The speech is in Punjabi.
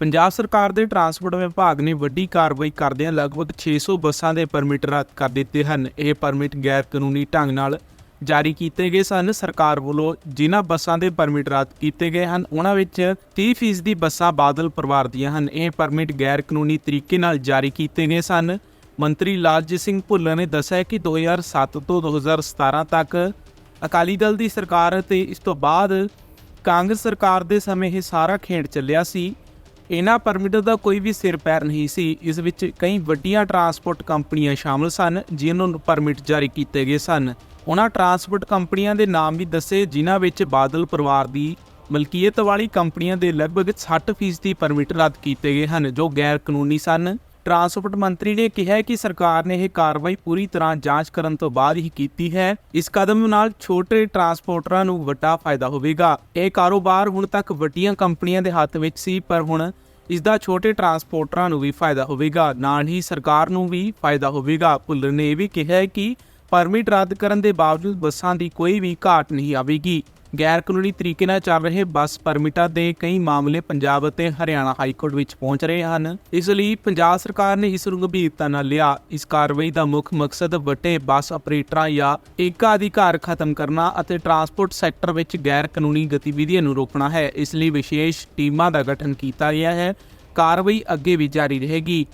ਪੰਜਾਬ ਸਰਕਾਰ ਦੇ ਟਰਾਂਸਪੋਰਟ ਵਿਭਾਗ ਨੇ ਵੱਡੀ ਕਾਰਵਾਈ ਕਰਦਿਆਂ ਲਗਭਗ 600 ਬੱਸਾਂ ਦੇ ਪਰਮਿਟ ਰੱਦ ਕਰ ਦਿੱਤੇ ਹਨ। ਇਹ ਪਰਮਿਟ ਗੈਰ ਕਾਨੂੰਨੀ ਢੰਗ ਨਾਲ ਜਾਰੀ ਕੀਤੇ ਗਏ ਸਨ। ਸਰਕਾਰ ਵੱਲੋਂ ਜਿਨ੍ਹਾਂ ਬੱਸਾਂ ਦੇ ਪਰਮਿਟ ਰੱਦ ਕੀਤੇ ਗਏ ਹਨ, ਉਹਨਾਂ ਵਿੱਚ 30% ਦੀ ਬੱਸਾਂ ਬਾਦਲ ਪਰਿਵਾਰ ਦੀਆਂ ਹਨ। ਇਹ ਪਰਮਿਟ ਗੈਰ ਕਾਨੂੰਨੀ ਤਰੀਕੇ ਨਾਲ ਜਾਰੀ ਕੀਤੇ ਗਏ ਸਨ। ਮੰਤਰੀ ਲਾਲਜੀਤ ਸਿੰਘ ਭੁੱਲਰ ਨੇ ਦੱਸਿਆ ਕਿ 2007 ਤੋਂ 2017 ਤੱਕ ਅਕਾਲੀ ਦਲ ਦੀ ਸਰਕਾਰ ਅਤੇ ਇਸ ਤੋਂ ਬਾਅਦ ਕਾਂਗਰਸ ਸਰਕਾਰ ਦੇ ਸਮੇਂ ਇਹ ਸਾਰਾ ਖੇਡ ਚੱਲਿਆ ਸੀ। ਇਹਨਾਂ ਪਰਮਿਟ ਦਾ ਕੋਈ ਵੀ ਸਿਰ ਪੈਰ ਨਹੀਂ ਸੀ, ਇਸ ਵਿੱਚ ਕਈ ਵੱਡੀਆਂ ਟਰਾਂਸਪੋਰਟ ਕੰਪਨੀਆਂ ਸ਼ਾਮਲ ਸਨ, ਜਿਨ੍ਹਾਂ ਨੂੰ ਪਰਮਿਟ ਜਾਰੀ ਕੀਤੇ ਗਏ ਸਨ। ਉਹਨਾਂ ਟਰਾਂਸਪੋਰਟ ਕੰਪਨੀਆਂ ਦੇ ਨਾਮ ਵੀ ਦੱਸੇ, ਜਿਨ੍ਹਾਂ ਵਿੱਚ ਬਾਦਲ ਪਰਿਵਾਰ ਦੀ ਮਲਕੀਅਤ ਵਾਲੀ ਕੰਪਨੀਆਂ ਦੇ ਲਗਭਗ 60% ਪਰਮਿਟ ਰੱਦ ਕੀਤੇ ਗਏ ਹਨ, ਜੋ ਗੈਰ ਕਾਨੂੰਨੀ ਸਨ। ਟਰਾਂਸਪੋਰਟ ਮੰਤਰੀ ਨੇ ਕਿਹਾ ਕਿ ਸਰਕਾਰ ਨੇ ਇਹ ਕਾਰਵਾਈ ਪੂਰੀ ਤਰ੍ਹਾਂ ਜਾਂਚ ਕਰਨ ਤੋਂ ਬਾਅਦ ਹੀ ਕੀਤੀ ਹੈ। ਇਸ ਕਦਮ ਨਾਲ ਛੋਟੇ ਟਰਾਂਸਪੋਰਟਰਾਂ ਨੂੰ ਵੱਡਾ ਫਾਇਦਾ ਹੋਵੇਗਾ। ਇਹ ਕਾਰੋਬਾਰ ਹੁਣ ਤੱਕ ਵੱਡੀਆਂ ਕੰਪਨੀਆਂ ਦੇ ਹੱਥ ਵਿੱਚ ਸੀ, ਪਰ ਹੁਣ ਇਸ ਦਾ ਛੋਟੇ ਟਰਾਂਸਪੋਰਟਰਾਂ ਨੂੰ ਵੀ ਫਾਇਦਾ ਹੋਵੇਗਾ। ਨਾਲ ਹੀ ਸਰਕਾਰ ਨੂੰ ਵੀ ਫਾਇਦਾ ਹੋਵੇਗਾ। ਭੁੱਲਰ ਨੇ ਇਹ ਵੀ ਕਿਹਾ ਕਿ ਪਰਮਿਟ ਰੱਦ ਕਰਨ ਦੇ ਬਾਵਜੂਦ ਬੱਸਾਂ ਦੀ ਕੋਈ ਵੀ ਘਾਟ ਨਹੀਂ ਆਵੇਗੀ। ਗੈਰ ਕਾਨੂੰਨੀ ਤਰੀਕੇ ਨਾਲ ਚੱਲ ਰਹੇ ਬੱਸ ਪਰਮਿਟਾਂ ਦੇ ਕਈ ਮਾਮਲੇ ਪੰਜਾਬ ਅਤੇ ਹਰਿਆਣਾ ਹਾਈ ਕੋਰਟ ਵਿੱਚ ਪਹੁੰਚ ਰਹੇ ਹਨ। ਇਸ ਲਈ ਪੰਜਾਬ ਸਰਕਾਰ ਨੇ ਇਸ ਨੂੰ ਗੰਭੀਰਤਾ ਨਾਲ ਲਿਆ। ਇਸ ਕਾਰਵਾਈ ਦਾ ਮੁੱਖ ਮਕਸਦ ਵੱਡੇ ਬੱਸ ਆਪਰੇਟਰਾਂ ਜਾਂ ਏਕਾ ਅਧਿਕਾਰ ਖਤਮ ਕਰਨਾ ਅਤੇ ਟਰਾਂਸਪੋਰਟ ਸੈਕਟਰ ਵਿੱਚ ਗੈਰ ਕਾਨੂੰਨੀ ਗਤੀਵਿਧੀਆਂ ਨੂੰ ਰੋਕਣਾ ਹੈ। ਇਸ ਲਈ ਵਿਸ਼ੇਸ਼ ਟੀਮਾਂ ਦਾ ਗਠਨ ਕੀਤਾ ਗਿਆ ਹੈ। ਕਾਰਵਾਈ ਅੱਗੇ ਵੀ ਜਾਰੀ ਰਹੇਗੀ।